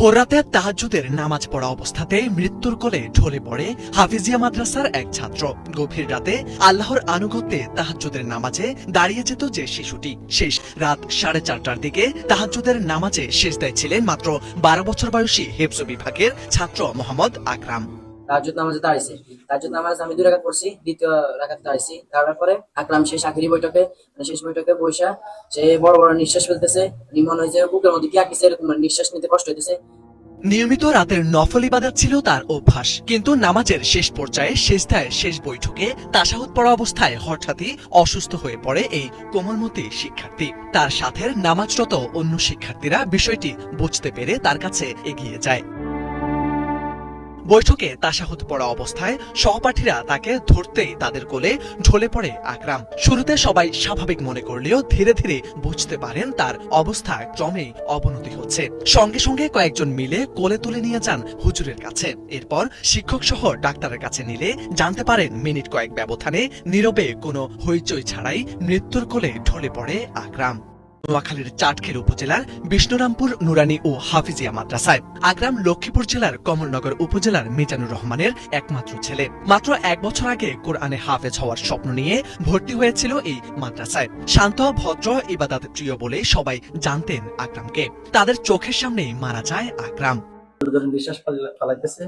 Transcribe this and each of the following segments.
ভোররাতে তাহাজুদের নামাজ পড়া অবস্থাতে মৃত্যুর কোলে ঢলে পড়ে হাফিজিয়া মাদ্রাসার এক ছাত্র। গভীর রাতে আল্লাহর আনুগত্যে তাহাজুদের নামাজে দাঁড়িয়ে যেত যে শিশুটি। শেষ রাত সাড়ে চারটার দিকে তাহাজুদের নামাজে শেষ দেয় ছিলেন মাত্র বারো বছর বয়সী হেফজ বিভাগের ছাত্র মোহাম্মদ আকরাম। তাহাজ্জুদ নামাজে তাহাজ্জুদ নামাজ আমি দুই দ্বিতীয় রাকাত দাঁড়িয়েছি দাঁড়ানোর পরে আকরাম শেষ আখেরি বৈঠকে মানে শেষ বৈঠকে বৈশা সে বড় বড় নিঃশ্বাস ফেলতেছে। হয়েছে বুকের মধ্যে কি আঁকিছে এরকম মানে নিঃশ্বাস নিতে কষ্ট হইতেছে। নিয়মিত রাতের নফল ইবাদত ছিল তার অভ্যাস, কিন্তু নামাজের শেষ পর্যায়ে শেষদায় শেষ বৈঠকে তাসাহুদ পড়া অবস্থায় হঠাৎই অসুস্থ হয়ে পড়ে এই কোমলমতি শিক্ষার্থী। তার সাথে নামাজরত অন্য শিক্ষার্থীরা বিষয়টি বুঝতে পেরে তার কাছে এগিয়ে যায়। বৈঠকে তাসাহুদ পড়া অবস্থায় সহপাঠীরা তাকে ধরতেই তাদের কোলে ঢলে পড়ে আকরাম। শুরুতে সবাই স্বাভাবিক মনে করলেও ধীরে ধীরে বুঝতে পারেন তার অবস্থা ক্রমে অবনতি হচ্ছে। সঙ্গে সঙ্গে কয়েকজন মিলে কোলে তুলে নিয়ে যান হুজুরের কাছে। এরপর শিক্ষক সহ ডাক্তারের কাছে নিলে জানতে পারেন মিনিট কয়েক ব্যবধানে নীরবে কোনো হইচই ছাড়াই মৃত্যুর কোলে ঢলে পড়ে আকরাম। নোয়াখালীর চাটখের উপজেলার বিষ্ণুরামপুর নুরানি ও হাফিজিয়া মাদ্রাসায়। আগ্রাম লক্ষ্মীপুর জেলার কমলনগর উপজেলার মিজানুর রহমানের একমাত্র ছেলে। মাত্র এক বছর আগে কোরআনে হাফেজ হওয়ার স্বপ্ন নিয়ে ভর্তি হয়েছিল এই মাদ্রাসায়। শান্ত, ভদ্র, ইবাদত প্রিয় বলে সবাই জানতেন আকরামকে তাদের চোখের সামনেই মারা যায় আকরাম নিঃশ্বাস ফালা- ফালাইতেছে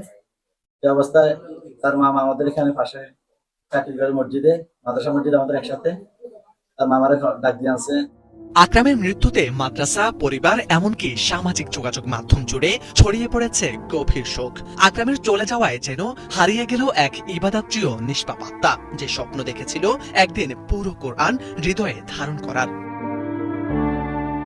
এই অবস্থায় তার মামা আমাদের এখানে পাশে চাকরি করে মসজিদে, মাদ্রাসা মসজিদ আমাদের একসাথে। তার মামারে ডাক দিয়ে আনছে। আকরামের মৃত্যুতে মাদ্রাসা, পরিবার, এমনকি সামাজিক যোগাযোগ মাধ্যম জুড়ে ছড়িয়ে পড়েছে গভীর শোক। আকরামের চলে যাওয়ায় যেন হারিয়ে গেল এক ইবাদাত্রীয় নিষ্পাপ আত্মা, যে স্বপ্ন দেখেছিল একদিন পুরো কোরআন হৃদয়ে ধারণ করার।